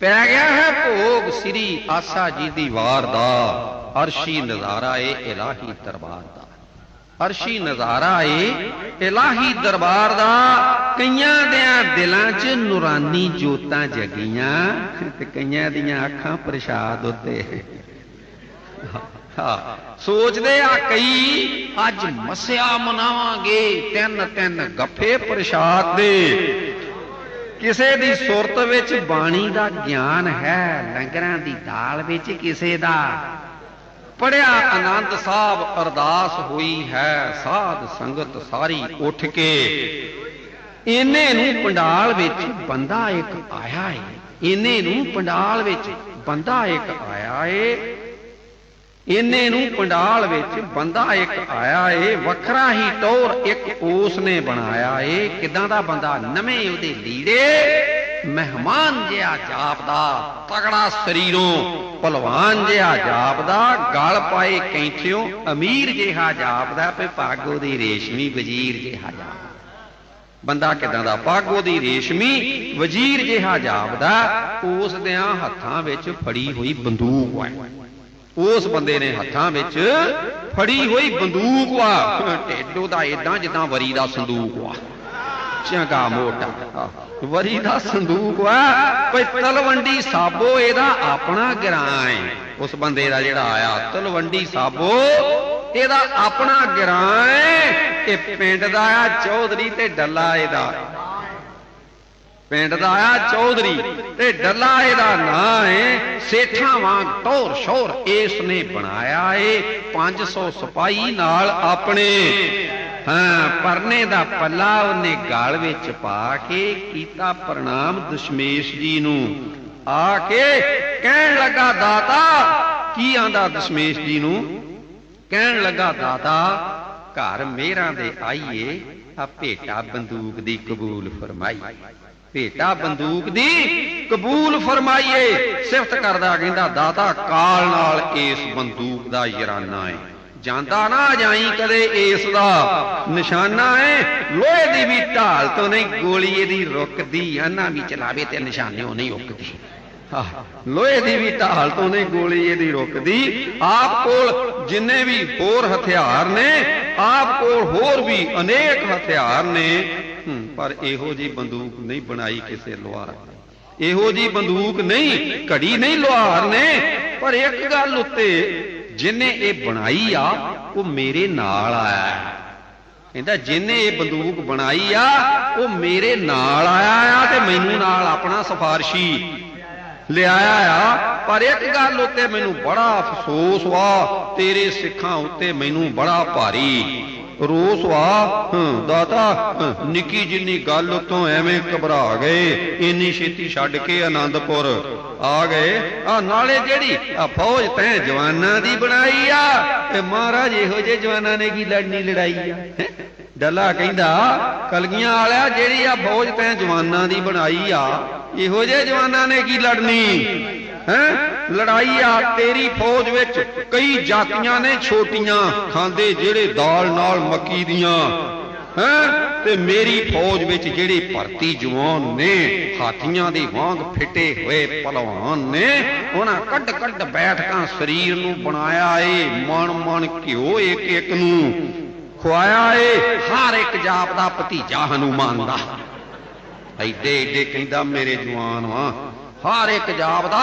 ਪੈ ਗਿਆ ਹੈ ਭੋਗ ਸ੍ਰੀ ਆਸਾ ਜੀ ਦੀ ਵਾਰ ਦਾ। ਅਰਸ਼ੀ ਨਜ਼ਾਰਾ ਏ ਇਲਾਹੀ ਦਰਬਾਰ ਦਾ। ਅਰਸ਼ੀ ਨਜ਼ਾਰਾ ਏ ਇਲਾਹੀ ਦਰਬਾਰ ਦਾ। ਕਈਆਂ ਦਿਆਂ ਦਿਲਾਂ 'ਚ ਨੂਰਾਨੀ ਜੋਤਾਂ ਜਗੀਆਂ ਤੇ ਕਈਆਂ ਦੀਆਂ ਅੱਖਾਂ ਪ੍ਰਸ਼ਾਦ ਉੱਤੇ। ਸੋਚਦੇ ਆ ਕਈ, ਅੱਜ ਮਸਿਆ ਮਨਾਵਾਂਗੇ ਤਿੰਨ ਤਿੰਨ ਗੱਫੇ ਪ੍ਰਸ਼ਾਦ ਦੇ। ਕਿਸੇ ਦੀ ਸੁਰਤ ਵਿੱਚ ਬਾਣੀ ਦਾ ਗਿਆਨ ਹੈ, ਲੰਗਰਾਂ ਦੀ ਦਾਲ ਵਿੱਚ ਕਿਸੇ ਦਾ। ਪੜਿਆ ਆਨੰਦ ਸਾਹਿਬ ਅਰਦਾਸ ਹੋਈ ਹੈ, ਸਾਧ ਸੰਗਤ ਸਾਰੀ ਉੱਠ ਕੇ। ਇਹਨੇ ਨੂੰ ਪੰਡਾਲ ਵਿੱਚ ਬੰਦਾ ਇੱਕ ਆਇਆ ਏ। ਇਹਨੇ ਨੂੰ ਪੰਡਾਲ ਵਿੱਚ ਬੰਦਾ ਇੱਕ ਆਇਆ ਏ। ਇਹਨੇ ਨੂੰ ਪੰਡਾਲ ਵਿੱਚ ਬੰਦਾ ਇੱਕ ਆਇਆ ਏ, ਵੱਖਰਾ ਹੀ ਟੌਰ ਇੱਕ ਉਸ ਨੇ ਬਣਾਇਆ ਏ। ਕਿਦਾਂ ਦਾ ਬੰਦਾ? ਨਵੇਂ ਉਹਦੇ ਲੀੜੇ, ਮਹਿਮਾਨ ਜਿਹਾ ਜਾਪਦਾ ਤਗੜਾ ਸਰੀਰੋਂ ਪਹਿਲਵਾਨ ਜਿਹਾ ਜਾਪਦਾ, ਗਲ ਪਾਏ ਕੈਂਠਿਓ ਅਮੀਰ ਜਿਹਾ ਜਾਪਦਾ, ਤੇ ਭਾਗੋ ਦੀ ਰੇਸ਼ਮੀ ਵਜ਼ੀਰ ਜਿਹਾ ਜਾਪਦਾ। ਬੰਦਾ ਕਿਦਾਂ ਦਾ? ਪਾਗੋ ਦੀ ਰੇਸ਼ਮੀ ਵਜ਼ੀਰ ਜਿਹਾ ਜਾਪਦਾ, ਉਸ ਦਿਆਂ ਹੱਥਾਂ ਵਿੱਚ ਫੜੀ ਹੋਈ ਬੰਦੂਕ ਹੈ ਉਸ ਬੰਦੇ ਨੇ ਹੱਥਾਂ ਵਿੱਚ ਫੜੀ ਹੋਈ ਬੰਦੂਕ ਵਾ ਢੇਡੋ ਦਾ ਇਦਾਂ ਜਿੱਦਾਂ ਵਰੀ ਦਾ ਸੰਦੂਕ ਵਾ ਚੰਗਾ ਮੋਟਾ। ਵਰੀ ਦਾ ਸੰਦੂਕ ਵਾ ਭਈ ਤਲਵੰਡੀ ਸਾਬੋ ਇਹਦਾ ਆਪਣਾ ਗਰਾਂ ਹੈ ਉਸ ਬੰਦੇ ਦਾ ਜਿਹੜਾ ਆਇਆ, ਤਲਵੰਡੀ ਸਾਬੋ, ਇਹਦਾ ਆਪਣਾ ਗਰਾਂ ਹੈ ਇਹ ਪਿੰਡ ਦਾ ਆ, ਚੌਧਰੀ ਤੇ ਡੱਲਾ ਇਹਦਾ। ਪਿੰਡ ਦਾ ਆ ਚੌਧਰੀ ਤੇ ਡੱਲਾ ਇਹਦਾ ਨਾਂ ਹੈ ਸੇਠਾਂ ਵਾਂਗ ਟੌਰ ਸ਼ੌਰ ਇਸ ਨੇ ਬਣਾਇਆ ਏ 500 ਸਿਪਾਹੀ ਨਾਲ ਆਪਣੇ। ਹਾਂ, ਪਰਨੇ ਦਾ ਪੱਲਾ ਉਹਨੇ ਗਾਲ ਵਿੱਚ ਪਾ ਕੇ ਕੀਤਾ ਪ੍ਰਣਾਮ ਦਸ਼ਮੇਸ਼ ਜੀ ਨੂੰ। ਆ ਕੇ ਕਹਿਣ ਲੱਗਾ, ਦਾਤਾ, ਕੀ ਆਂਦਾ ਦਸ਼ਮੇਸ਼ ਜੀ ਨੂੰ? ਕਹਿਣ ਲੱਗਾ, ਦਾਤਾ, ਘਰ ਮੇਰਾਂ ਦੇ ਆਈਏ ਆ ਭੇਟਾ ਬੰਦੂਕ ਦੀ ਕਬੂਲ ਫਰਮਾਈ ਭੇਟਾ ਬੰਦੂਕ ਦੀ ਕਬੂਲ ਫਰਮਾਈਏ, ਸਿਫਤ ਕਰਦਾ ਕਹਿੰਦਾ, ਦਾਤਾ ਕਾਲ ਨਾਲ ਇਸ ਬੰਦੂਕ ਦਾ ਯਰਾਨਾ ਹੈ ਜਾਂਦਾ ਨਾ ਜਾਈ ਕਦੇ ਇਸ ਦਾ। ਨਿਸ਼ਾਨਾ ਹੈ ਲੋਹੇ ਦੀ ਵੀ ਢਾਲ ਤੋਂ ਨਹੀਂ ਗੋਲੀ ਇਹਦੀ ਰੁਕਦੀ ਆਨਾ ਵੀ ਚਲਾਵੇ ਤੇ ਨਿਸ਼ਾਨਿਓ ਨਹੀਂ ਰੁਕਦੀ ਲੋਹੇ ਦੀ ਵੀ ਢਾਲ ਤੋਂ ਨਹੀਂ ਗੋਲੀ ਇਹਦੀ ਰੁਕਦੀ। ਆਪ ਕੋਲ ਜਿੰਨੇ ਵੀ ਹੋਰ ਹਥਿਆਰ ਨੇ, ਆਪ ਕੋਲ ਹੋਰ ਵੀ ਅਨੇਕ ਹਥਿਆਰ ਨੇ ਪਰ ਇਹੋ ਜੀ ਬੰਦੂਕ ਨਹੀਂ ਬਣਾਈ ਕਿਸੇ ਲੋਹਾਰ ਨੇ। ਇਹੋ ਜੀ ਬੰਦੂਕ ਨਹੀਂ, ਘੜੀ ਨਹੀਂ, ਲੋਹਾਰ ਨੇ। ਪਰ ਇੱਕ ਗੱਲ ਉੱਤੇ ਜਿਨੇ ਇਹ ਬਣਾਈ ਆ, ਉਹ ਮੇਰੇ ਨਾਲ ਆਇਆ ਕਹਿੰਦਾ ਜਿਨੇ ਇਹ ਬੰਦੂਕ ਬਣਾਈ ਆ, ਉਹ ਮੇਰੇ ਨਾਲ ਆਇਆ ਆ ਤੇ ਮੈਨੂੰ ਨਾਲ ਆਪਣਾ ਸਿਫਾਰਸ਼ੀ ਲਿਆਇਆ ਆ। ਪਰ ਇੱਕ ਗੱਲ ਉੱਤੇ ਮੈਨੂੰ ਬੜਾ ਅਫਸੋਸ ਵਾ, ਤੇਰੇ ਸਿੱਖਾਂ ਉੱਤੇ ਮੈਨੂੰ ਬੜਾ ਭਾਰੀ ਰੋਸ ਵਾ। ਦਾਤਾ, ਨਿੱਕੀ ਜਿੰਨੀ ਗੱਲ ਉਤੋਂ ਐਵੇਂ ਘਬਰਾ ਗਏ। ਇੰਨੀ ਛੇਤੀ ਛੱਡ ਕੇ ਆਨੰਦਪੁਰ ਆ ਗਏ। ਆ ਨਾਲੇ ਜਿਹੜੀ ਆ ਫੌਜ ਤੈਂ ਜਵਾਨਾਂ ਦੀ ਬਣਾਈ ਆ, ਤੇ ਮਹਾਰਾਜ ਇਹੋ ਜਿਹੇ ਜਵਾਨਾਂ ਨੇ ਕੀ ਲੜਨੀ ਲੜਾਈ ਆ? ਡੱਲਾ ਕਹਿੰਦਾ, ਕਲਗੀਆਂ ਵਾਲਿਆ, ਜਿਹੜੀ ਆ ਫੌਜ ਤੈਂ ਜਵਾਨਾਂ ਦੀ ਬਣਾਈ ਆ, ਇਹੋ ਜਿਹੇ ਜਵਾਨਾਂ ਨੇ ਕੀ ਲੜਨੀ? ਹੈ? ਲੜਾਈ ਆ, ਤੇਰੀ ਫੌਜ ਵਿੱਚ ਕਈ ਜਾਤੀਆਂ ਨੇ ਛੋਟੀਆਂ ਖਾਂਦੇ ਜਿਹੜੇ ਦਾਲ ਨਾਲ ਮੱਕੀ ਦੀਆਂ। ਹੈ? ਤੇ ਮੇਰੀ ਫੌਜ ਵਿੱਚ ਜਿਹੜੇ ਭਰਤੀ ਜਵਾਨ ਨੇ, ਹਾਥੀਆਂ ਦੇ ਵਾਂਗ ਫਿੱਟੇ ਹੋਏ ਪਹਿਲਵਾਨ ਨੇ, ਉਹਨਾਂ ਕੱਢ ਕੱਢ ਬੈਠਕਾਂ ਸਰੀਰ ਨੂੰ ਬਣਾਇਆ ਏ ਮਨ ਮਨ ਘਿਓ ਇੱਕ ਇੱਕ ਨੂੰ ਖਵਾਇਆ ਏ, ਹਰ ਇੱਕ ਜਾਪ ਦਾ ਭਤੀਜਾ ਹਨੂਮਾਨ ਦਾ। ਐਡੇ ਐਡੇ ਕਹਿੰਦਾ ਮੇਰੇ ਜਵਾਨ ਵਾ ਹਰ ਇੱਕ ਜਾਪ ਦਾ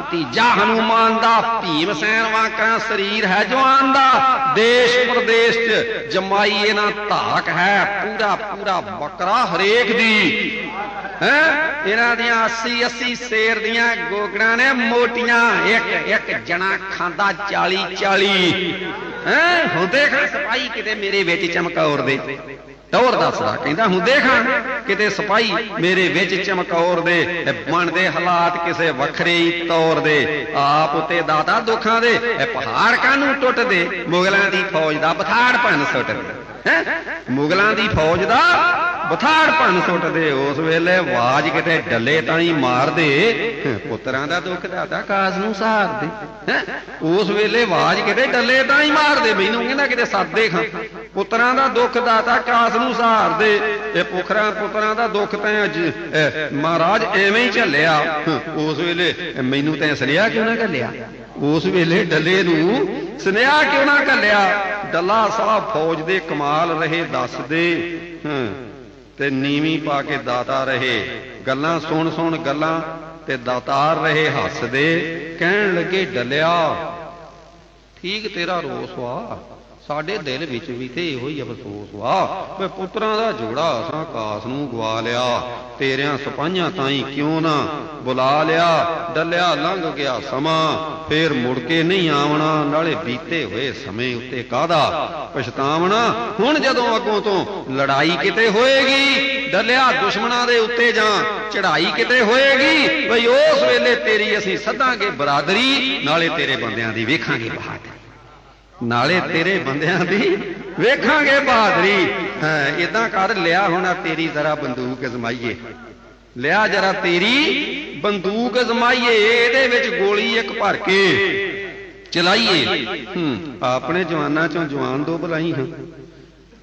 ਭਤੀਜਾ ਹਨੂਮਾਨ ਦਾ, ਭੀਮ ਸੈਨ ਵਾਂਕਾ ਸਰੀਰ ਹੈ ਜਵਾਨ ਦਾ। ਦੇਸ਼ ਪ੍ਰਦੇਸ਼ ਚ ਜਮਾਈ ਇਹਨਾਂ ਧਾਕ ਹੈ ਪੂਰਾ ਪੂਰਾ ਬੱਕਰਾ ਹਰੇਕ ਦੀ। ਹੈ? ਇਹਨਾਂ ਦੀਆਂ 80 80 ਸ਼ੇਰ ਦੀਆਂ ਗੋਗੜਾਂ ਨੇ ਮੋਟੀਆਂ ਇੱਕ ਇੱਕ ਜਣਾ ਖਾਂਦਾ 40 40 ਹੈ? ਹੁਣ ਦੇਖ ਸਪਾਈ ਕਿਤੇ ਮੇਰੇ ਵਿੱਚ ਚਮਕੌਰ ਦੇ। ਟੌਰ ਦੱਸਦਾ ਕਹਿੰਦਾ ਹੁਣ ਦੇਖਾਂ ਕਿਤੇ ਸਪਾਈ ਮੇਰੇ ਵਿੱਚ ਚਮਕੌਰ ਦੇ ਬਣਦੇ ਹਾਲਾਤ ਕਿਸੇ ਵੱਖਰੇ ਹੀ ਤੌਰ ਦੇ। ਆਪ ਉਤੇ ਦਾਤਾ ਦੁੱਖਾਂ ਦੇ ਪਹਾੜ ਕਾਨੂੰ ਟੁੱਟਦੇ? ਮੁਗਲਾਂ ਦੀ ਫੌਜ ਦਾ ਬਥਾੜ ਭੰਨ ਸੁੱਟਦੇ ਹੈ? ਮੁਗਲਾਂ ਦੀ ਫੌਜ ਦਾ ਬਥਾੜ ਭੰਨ ਸੁੱਟਦੇ, ਉਸ ਵੇਲੇ ਆਵਾਜ਼ ਕਿਤੇ ਡੱਲੇ ਤਾਂ ਹੀ ਮਾਰਦੇ। ਪੁੱਤਰਾਂ ਦਾ ਦੁੱਖ ਦਾਤਾ ਕਾਸ ਨੂੰ ਸਹਾਰਦੇ ਉਸ ਵੇਲੇ ਆਵਾਜ਼ ਕਿਤੇ ਡੱਲੇ ਤਾਂ ਹੀ ਮਾਰਦੇ, ਮੈਨੂੰ ਕਹਿੰਦਾ ਕਿਤੇ ਸਾਦੇ ਖਾਂ। ਪੁੱਤਰਾਂ ਦਾ ਦੁੱਖ ਦਾਤਾ ਕਾਸ ਨੂੰ ਸਹਾਰਦੇ ਇਹ ਪੁਖਰਾਂ ਪੁੱਤਰਾਂ ਦਾ ਦੁੱਖ ਤੈਂ ਅੱਜ ਮਹਾਰਾਜ ਐਵੇਂ ਹੀ ਝੱਲਿਆ। ਉਸ ਵੇਲੇ ਮੈਨੂੰ ਤੈਂ ਸੁਨੇਹਾ ਕਿਉਂ ਨਾ ਘੱਲਿਆ? ਉਸ ਵੇਲੇ ਡੱਲੇ ਨੂੰ ਸੁਨੇਹਾ ਕਿਉਂ ਨਾ ਘੱਲਿਆ? ਡੱਲਾ ਸਾਹਿਬ ਫੌਜ ਦੇ ਕਮਾਲ ਰਹੇ ਦੱਸਦੇ। ਹਾਂ। ਤੇ ਨੀਵੀਂ ਪਾ ਕੇ ਦਾਤਾ ਰਹੇ। ਗੱਲਾਂ ਸੁਣ ਸੁਣ ਗੱਲਾਂ ਤੇ ਦਾਤਾਰ ਰਹੇ ਹੱਸਦੇ, ਕਹਿਣ ਲੱਗੇ, ਡਲਿਆ, ਠੀਕ ਤੇਰਾ ਰੋਸ ਵਾ। ਸਾਡੇ ਦਿਲ ਵਿੱਚ ਵੀ ਤੇ ਇਹੋ ਹੀ ਅਫਸੋਸ ਵਾ ਵੇ ਪੁੱਤਰਾਂ ਦਾ ਜੋੜਾ ਅਸਾਂ ਕਾਸ ਨੂੰ ਗਵਾ ਲਿਆ, ਤੇਰਿਆਂ ਸਿਪਾਹੀਆਂ ਤਾਈਂ ਕਿਉਂ ਨਾ ਬੁਲਾ ਲਿਆ, ਡੱਲਿਆ ਲੰਘ ਗਿਆ ਸਮਾਂ, ਫੇਰ ਮੁੜ ਕੇ ਨਹੀਂ ਆਵਣਾ, ਨਾਲੇ ਬੀਤੇ ਹੋਏ ਸਮੇਂ ਉੱਤੇ ਕਾਦਾ ਪਛਤਾਵਣਾ? ਹੁਣ ਜਦੋਂ ਅੱਗੋਂ ਤੋਂ ਲੜਾਈ ਕਿਤੇ ਹੋਏਗੀ, ਡੱਲਿਆ ਦੁਸ਼ਮਣਾਂ ਦੇ ਉੱਤੇ ਜਾਂ ਚੜਾਈ ਕਿਤੇ ਹੋਏਗੀ, ਬਈ ਉਸ ਵੇਲੇ ਤੇਰੀ ਅਸੀਂ ਸੱਦਾਂਗੇ ਬਰਾਦਰੀ, ਨਾਲੇ ਤੇਰੇ ਬੰਦਿਆਂ ਦੀ ਵੇਖਾਂਗੇ ਬਹਾਦਰੀ। ਨਾਲੇ ਤੇਰੇ ਬੰਦਿਆਂ ਦੀ ਵੇਖਾਂਗੇ ਬਹਾਦਰੀ। ਹਾਂ ਇਦਾਂ ਕਰ, ਲਿਆ ਹੋਣਾ ਤੇਰੀ ਜ਼ਰਾ ਬੰਦੂਕ ਅਜ਼ਮਾਈਏ। ਲਿਆ ਜਰਾ ਤੇਰੀ ਬੰਦੂਕ ਅਜ਼ਮਾਈਏ, ਇਹਦੇ ਵਿੱਚ ਗੋਲੀ ਇੱਕ ਭਰ ਕੇ ਚਲਾਈਏ। ਹੂੰ, ਆਪਣੇ ਜਵਾਨਾਂ ਚੋਂ ਜਵਾਨ ਦੋ ਬੁਲਾਈ ਹਾਂ।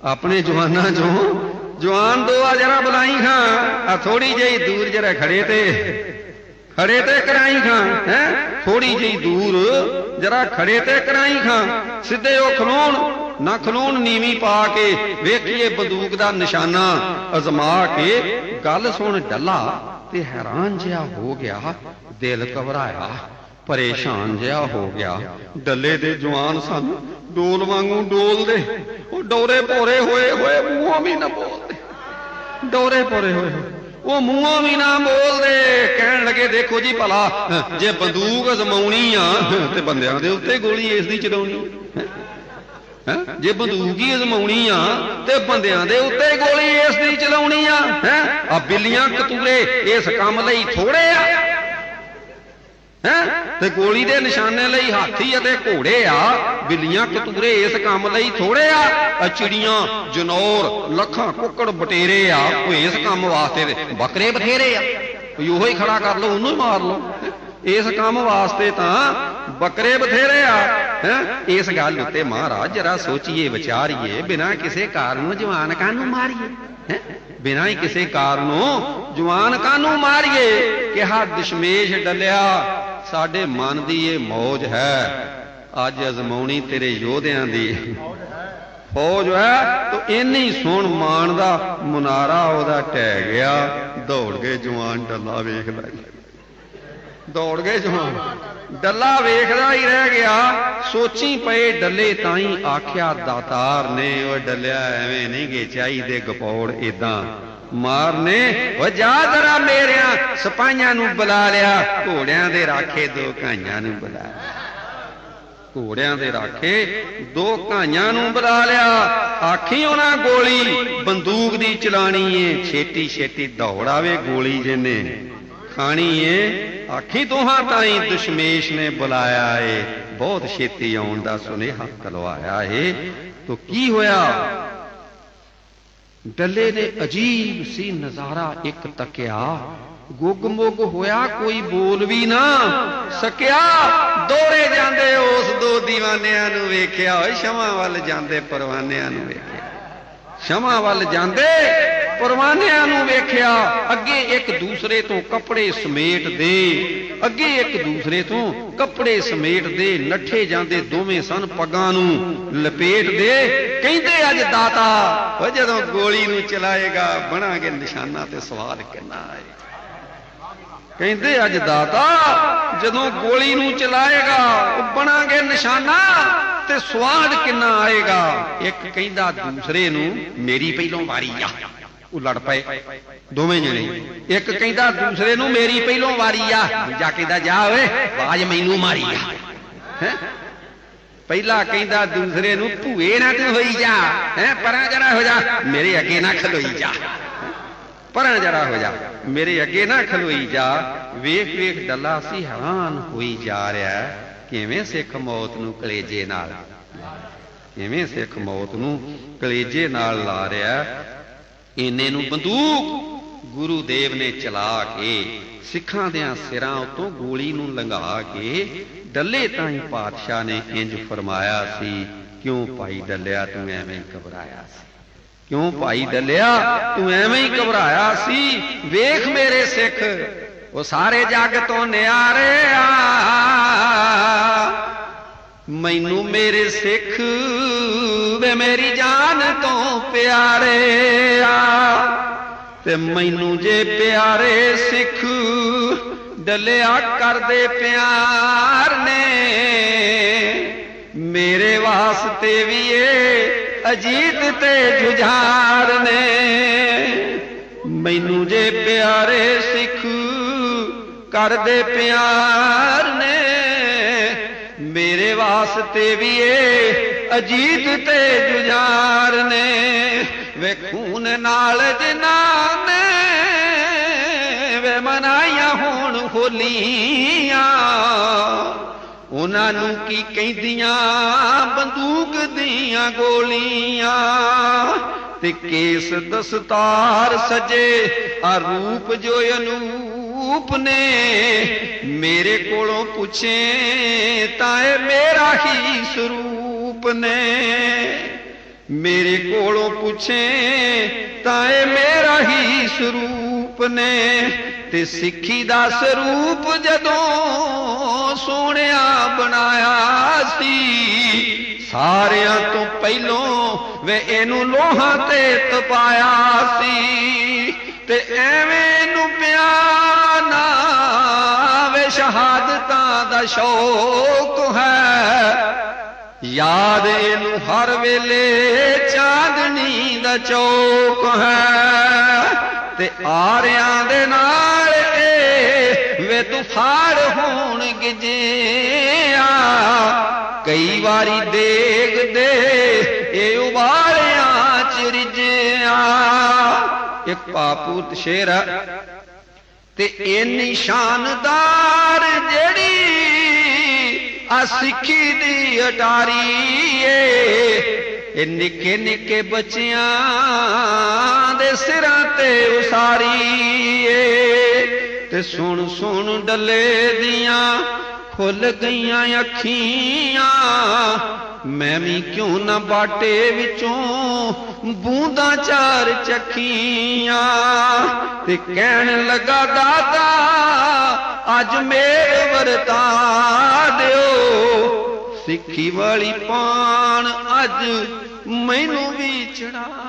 ਆਪਣੇ ਜਵਾਨਾਂ ਚੋਂ ਜਵਾਨ ਦੋ ਆ ਜਰਾ ਬੁਲਾਈ ਹਾਂ। ਆ ਥੋੜੀ ਜਿਹੀ ਦੂਰ ਜਰਾ ਖੜੇ ਤੇ। ਖੜੇ ਤੇ ਕਰਾਈ ਖਾਂ ਹੈ? ਥੋੜੀ ਜਿਹੀ ਦੂਰ ਜਰਾ ਖੜੇ ਤੇ ਕਰਾਈ ਖਾਂ। ਸਿੱਧੇ ਉਹ ਖਲੋਣ ਨਾ ਖਲੋਣ ਨੀਵੀਂ ਪਾ ਕੇ ਵੇਖੀਏ ਬੰਦੂਕ ਦਾ ਨਿਸ਼ਾਨਾ। ਅਜ਼ਮਾ ਕੇ ਗੱਲ ਸੁਣ ਡੱਲਾ ਤੇ ਹੈਰਾਨ ਜਿਹਾ ਹੋ ਗਿਆ ਦਿਲ ਘਬਰਾਇਆ ਪਰੇਸ਼ਾਨ ਜਿਹਾ ਹੋ ਗਿਆ। ਡੱਲੇ ਦੇ ਜਵਾਨ ਸਨ ਡੋਲ ਵਾਂਗੂ ਡੋਲਦੇ। ਉਹ ਡੋਰੇ ਭੋਰੇ ਹੋਏ ਹੋਏ ਮੂੰਹੋਂ ਵੀ ਨਾ ਬੋਲਦੇ। ਡੋਰੇ ਭੋਰੇ ਹੋਏ ਹੋਏ। ਉਹ ਮੂੰਹੋਂ ਵੀ ਨਾ ਬੋਲਦੇ ਕਹਿਣ ਦੇਖੋ ਜੀ ਭਲਾ। ਜੇ ਬੰਦੂਕ ਅਜ਼ਮਾਉਣੀ ਆ, ਤੇ ਬੰਦਿਆਂ ਦੇ ਉੱਤੇ ਗੋਲੀ ਇਸ ਦੀ ਚਲਾਉਣੀ। ਹੈ? ਜੇ ਬੰਦੂਕ ਹੀ ਅਜ਼ਮਾਉਣੀ ਆ, ਤੇ ਬੰਦਿਆਂ ਦੇ ਉੱਤੇ ਗੋਲੀ ਇਸ ਦੀ ਚਲਾਉਣੀ ਆ। ਹੈ? ਆ ਬਿੱਲੀਆਂ ਕਤੂਰੇ, ਇਸ ਕੰਮ ਲਈ ਥੋੜੇ ਆ। ਹੈ? ਤੇ ਗੋਲੀ ਦੇ ਨਿਸ਼ਾਨੇ ਲਈ ਹਾਥੀ ਅਤੇ ਘੋੜੇ ਆ। ਬਿੱਲੀਆਂ ਕਤੂਰੇ, ਇਸ ਕੰਮ ਲਈ ਥੋੜੇ ਆ। ਚਿੜੀਆਂ, ਜਨੌਰ, ਲੱਖਾਂ ਕੁੱਕੜ ਬਟੇਰੇ ਆ। ਉਹ ਇਸ ਕੰਮ ਵਾਸਤੇ ਬੱਕਰੇ ਬਥੇਰੇ ਆ। ਕੋਈ ਉਹੋ ਹੀ ਖੜਾ ਕਰ ਲਓ, ਉਹਨੂੰ ਹੀ ਮਾਰ ਲਓ। ਇਸ ਕੰਮ ਵਾਸਤੇ ਤਾਂ ਬੱਕਰੇ ਬਥੇਰੇ ਆ, ਹੈ? ਇਸ ਗੱਲ ਉੱਤੇ ਮਹਾਰਾਜ ਜਰਾ ਸੋਚੀਏ, ਵਿਚਾਰੀਏ, ਬਿਨਾਂ ਕਿਸੇ ਕਾਰਨ ਜਵਾਨ ਕਾਨੂੰ ਮਾਰੀਏ, ਹੈ? ਬਿਨਾਂ ਹੀ ਕਿਸੇ ਕਾਰਨੋਂ ਜਵਾਨ ਕਾਨੂੰ ਮਾਰੀਏ ਕਿਹਾ ਦਸ਼ਮੇਸ਼ ਡਲਿਆ, ਸਾਡੇ ਮਨ ਦੀ ਇਹ ਮੌਜ ਹੈ। ਅੱਜ ਅਜ਼ਮਾਉਣੀ ਤੇਰੇ ਯੋਧਿਆਂ ਦੀ। ਫੌਜ ਹੈ, ਤੋ ਇੰਨੀ ਸੁਣ ਮਾਣ ਦਾ ਮੁਨਾਰਾ ਉਹਦਾ ਟਹਿ ਗਿਆ। ਦੌੜ ਗਏ ਜਵਾਨ ਡੱਲਾ ਵੇਖਦਾ ਹੀ। ਦੌੜ ਗਏ ਜਵਾਨ ਡੱਲਾ ਵੇਖਦਾ ਹੀ ਰਹਿ ਗਿਆ। ਸੋਚੀ ਪਏ ਡੱਲੇ ਤਾਂ ਹੀ ਆਖਿਆ, ਦਾਤਾਰ ਨੇ ਉਹ ਡੱਲਿਆ ਐਵੇਂ ਨਹੀਂ ਗੇ ਚਾਹੀਦੇ ਗਪੌੜ ਇਦਾਂ ਮਾਰਨੇ ਉਹ ਜਾ ਜਰਾ ਮੇਰਿਆਂ ਸਿਪਾਹੀਆਂ ਨੂੰ ਬੁਲਾ ਲਿਆ, ਘੋੜਿਆਂ ਦੇ ਰਾਖੇ ਦੋ ਕਾਈਆਂ ਨੂੰ ਬੁਲਾ ਘੋੜਿਆਂ ਦੇ ਰਾਖੇ, ਦੋ ਕਾਈਆਂ ਨੂੰ ਬੁਲਾ ਲਿਆ। ਆਖੀ ਉਹਨਾਂ ਗੋਲੀ, ਬੰਦੂਕ ਦੀ ਚਲਾਣੀ ਏ ਛੇਤੀ ਛੇਤੀ ਦੌੜ ਆਵੇ ਗੋਲੀ ਜਿਹਨੇ। ਖਾਣੀ ਏ, ਆਖੀ ਦੋਹਾਂ ਤਾਈ ਦੁਸ਼ਮੇਸ਼ ਨੇ ਬੁਲਾਇਆ ਏ। ਬਹੁਤ ਛੇਤੀ ਆਉਣ ਦਾ ਸੁਨੇਹਾ ਤਲਵਾਇਆ ਏ। ਤੋ ਕੀ ਹੋਇਆ? ਡੱਲੇ ਨੇ ਅਜੀਬ ਸੀ ਨਜ਼ਾਰਾ ਇੱਕ ਤੱਕਿਆ। ਗੁੱਗ ਮੁੱਗ ਹੋਇਆ ਕੋਈ ਬੋਲ ਵੀ ਨਾ। ਸਕਿਆ, ਦੋਰੇ ਜਾਂਦੇ ਉਸ ਦੋ دیਵਾਨਿਆਂ ਨੂੰ ਵੇਖਿਆ। ਓਏ ਸ਼ਮਾ ਵੱਲ ਜਾਂਦੇ, ਪਰਵਾਨਿਆਂ ਨੂੰ ਵੇਖਿਆ। ਸ਼ਮਾ ਵੱਲ ਜਾਂਦੇ, ਪਰਵਾਨਿਆਂ ਨੂੰ ਵੇਖਿਆ। ਅੱਗੇ ਇੱਕ ਦੂਸਰੇ ਤੋਂ ਕੱਪੜੇ ਸਮੇਟ ਦੇ। ਅੱਗੇ ਇੱਕ ਦੂਸਰੇ ਤੋਂ ਕੱਪੜੇ ਸਮੇਟ ਦੇ। ਨੱਠੇ ਜਾਂਦੇ ਦੋਵੇਂ ਸਨ ਪੱਗਾਂ ਨੂੰ ਲਪੇਟ ਦੇ। ਕਹਿੰਦੇ ਅੱਜ ਦਾਤਾ ਓ ਜਦੋਂ ਗੋਲੀ ਨੂੰ ਚਲਾਏਗਾ, ਬਣਾਂਗੇ ਨਿਸ਼ਾਨਾ ਤੇ ਸਵਾਲ ਕਿੰਨਾ ਆਏ ਕਹਿੰਦੇ ਅੱਜ ਦਾਤਾ, ਜਦੋਂ ਗੋਲੀ ਨੂੰ ਚਲਾਏਗਾ, ਉਹ ਬਣਾਂਗੇ ਨਿਸ਼ਾਨਾ ਤੇ ਸਵਾਦ ਕਿੰਨਾ ਆਏਗਾ। ਇੱਕ ਕਹਿੰਦਾ ਦੂਸਰੇ ਨੂੰ, ਮੇਰੀ ਪਹਿਲੋਂ ਵਾਰੀ ਆ। ਉਹ ਲੜ ਪਏ। ਦੋਵੇਂ ਜਣੇ। ਇੱਕ ਕਹਿੰਦਾ ਦੂਸਰੇ ਨੂੰ, ਮੇਰੀ ਪਹਿਲੋਂ ਵਾਰੀ ਆ। ਦੂਜਾ ਕਹਿੰਦਾ, ਜਾ ਓਏ ਬਾਜ ਮੈਨੂੰ ਮਾਰੀ ਆ। ਹੈਂ? ਪਹਿਲਾ ਕਹਿੰਦਾ ਦੂਸਰੇ ਨੂੰ, ਭੂਏ ਨਾ ਤੂੰ ਹੋਈ ਜਾ। ਹੈ? ਪਰਾਂ ਜਰਾ ਹੋ ਜਾ। ਮੇਰੇ ਅੱਗੇ ਨਾ ਖਲੋਈ ਜਾ। ਪਰਾਂ ਜਰਾ ਹੋ ਜਾ। ਮੇਰੇ ਅੱਗੇ ਨਾ ਖਲੋਈ ਜਾ। ਵੇਖ ਵੇਖ ਡੱਲਾ ਸੀ ਹੈਰਾਨ ਹੋਈ ਜਾ ਰਿਹਾ ਕਿਵੇਂ ਸਿੱਖ ਮੌਤ ਨੂੰ ਕਲੇਜੇ ਨਾਲ ਕਿਵੇਂ ਸਿੱਖ ਮੌਤ ਨੂੰ ਕਲੇਜੇ ਨਾਲ ਲਾ ਰਿਹਾ ਹੈ। ਇੰਨੇ ਨੂੰ ਬੰਦੂਕ ਗੁਰੂ ਦੇਵ ਨੇ ਚਲਾ ਕੇ, ਸਿੱਖਾਂ ਦਿਆਂ ਸਿਰਾਂ ਉਤੋਂ ਗੋਲੀ ਨੂੰ ਲੰਘਾ ਕੇ, ਡੱਲੇ ਤਾਂ ਹੀ ਪਾਤਸ਼ਾਹ ਨੇ ਇੰਜ ਫਰਮਾਇਆ ਸੀ, ਕਿਉਂ ਭਾਈ ਡੱਲਿਆ, ਤੂੰ ਐਵੇਂ ਘਬਰਾਇਆ ਸੀ? ਕਿਉਂ ਭਾਈ ਡਲਿਆ? ਤੂੰ ਐਵੇਂ ਹੀ ਘਬਰਾਇਆ ਸੀ। ਵੇਖ ਮੇਰੇ ਸਿੱਖ, ਉਹ ਸਾਰੇ ਜੱਗ ਤੋਂ ਨਿਆਰੇ ਆ। ਮੈਨੂੰ ਮੇਰੇ ਸਿੱਖ ਵੇ ਮੇਰੀ ਜਾਨ ਤੋਂ ਪਿਆਰੇ ਆ। ਤੇ ਮੈਨੂੰ ਜੇ ਪਿਆਰੇ ਸਿੱਖ ਡਲਿਆ ਕਰਦੇ ਪਿਆਰ ਨੇ, ਮੇਰੇ ਵਾਸਤੇ ਵੀ ਏ ਅਜੀਤ ਤੇ ਜੁਝਾਰ ਨੇ। ਮੈਨੂੰ ਜੇ ਪਿਆਰੇ ਸਿੱਖ ਕਰਦੇ ਪਿਆਰ ਨੇ, ਮੇਰੇ ਵਾਸਤੇ ਵੀ ਇਹ ਅਜੀਤ ਤੇ ਜੁਝਾਰ ਨੇ। ਵੇ ਖੂਨ ਨਾਲ ਜਿਨ੍ਹਾਂ ਨੇ ਵੇ ਮਨਾਈਆਂ ਹੁਣ ਹੋਲੀਆਂ। ਉਹਨਾਂ ਨੂੰ ਕੀ ਕਹਿੰਦੀਆਂ? ਬੰਦੂਕ ਦੀਆਂ ਗੋਲੀਆਂ ਤੇ ਕੇਸ ਦਸਤਾਰ ਸਜੇ, ਆ ਰੂਪ ਜੋ ਅਨੂਪ ਨੇ ਮੇਰੇ ਕੋਲੋਂ ਪੁੱਛੇ, ਤਾਂ ਇਹ ਮੇਰਾ ਹੀ ਸਰੂਪ ਨੇ। ਮੇਰੇ ਕੋਲੋਂ ਪੁੱਛੇ, ਤਾਂ ਇਹ ਮੇਰਾ ਹੀ ਸਰੂਪ ਨੇ। ਤੇ ਸਿੱਖੀ ਦਾ ਸਰੂਪ ਜਦੋਂ ਸੋਹਣਿਆ ਬਣਾਇਆ ਸੀ, ਸਾਰਿਆਂ ਤੋਂ ਪਹਿਲੋਂ ਵੇ ਇਹਨੂੰ ਲੋਹਾਂ ਤੇ ਤਪਾਇਆ ਸੀ। ਤੇ ਐਵੇਂ ਨੂੰ ਪਿਆਨਾ ਵੇ ਸ਼ਹਾਦਤਾਂ ਦਾ ਸ਼ੌਕ ਹੈ। ਯਾਦ ਇਹਨੂੰ ਹਰ ਵੇਲੇ ਚਾਂਦਨੀ ਦਾ ਚੌਕ ਹੈ। ਤੇ ਆਰਿਆਂ ਦੇ ਨਾਲ ਇਹ ਵੇ ਤੂਫਾਨ ਹੋਣ ਗਿਜਿਆ ਕਈ ਵਾਰੀ ਦੇਗ ਦੇ ਇਹ ਉਬਾਲਿਆਂ ਚ ਰਿਜਿਆ ਇੱਕ ਪਾਪੂਤ ਸ਼ੇਰ ਆ ਤੇ ਇਹ ਨਿਸ਼ਾਨਦਾਰ ਜਿਹੜੀ ਆ ਸਿੱਖੀ ਦੀ ਅਟਾਰੀ ਏ। ਇਹ ਨਿੱਕੇ ਨਿੱਕੇ ਬੱਚਿਆਂ ਦੇ ਸਿਰਾਂ ਤੇ ਉਸਾਰੀ ਏ। ਤੇ ਸੁਣ ਸੁਣ ਡੱਲੇ ਦੀਆਂ ਖੁੱਲ ਗਈਆਂ ਅੱਖੀਆਂ। ਮੈਂ ਵੀ ਕਿਉਂ ਨਾ ਬਾਟੇ ਵਿੱਚੋਂ ਬੂੰਦਾਂ ਚਾਰ ਚੱਖੀਆਂ ਤੇ ਕਹਿਣ ਲੱਗਾ, ਦਾਦਾ, ਅੱਜ ਮੇਰੇ ਵਰਤਾ ਦਿਓ। ਸਿੱਖੀ ਵਾਲੀ ਪਾਣ ਅੱਜ ਮੈਨੂੰ ਵੀ ਚੜਾ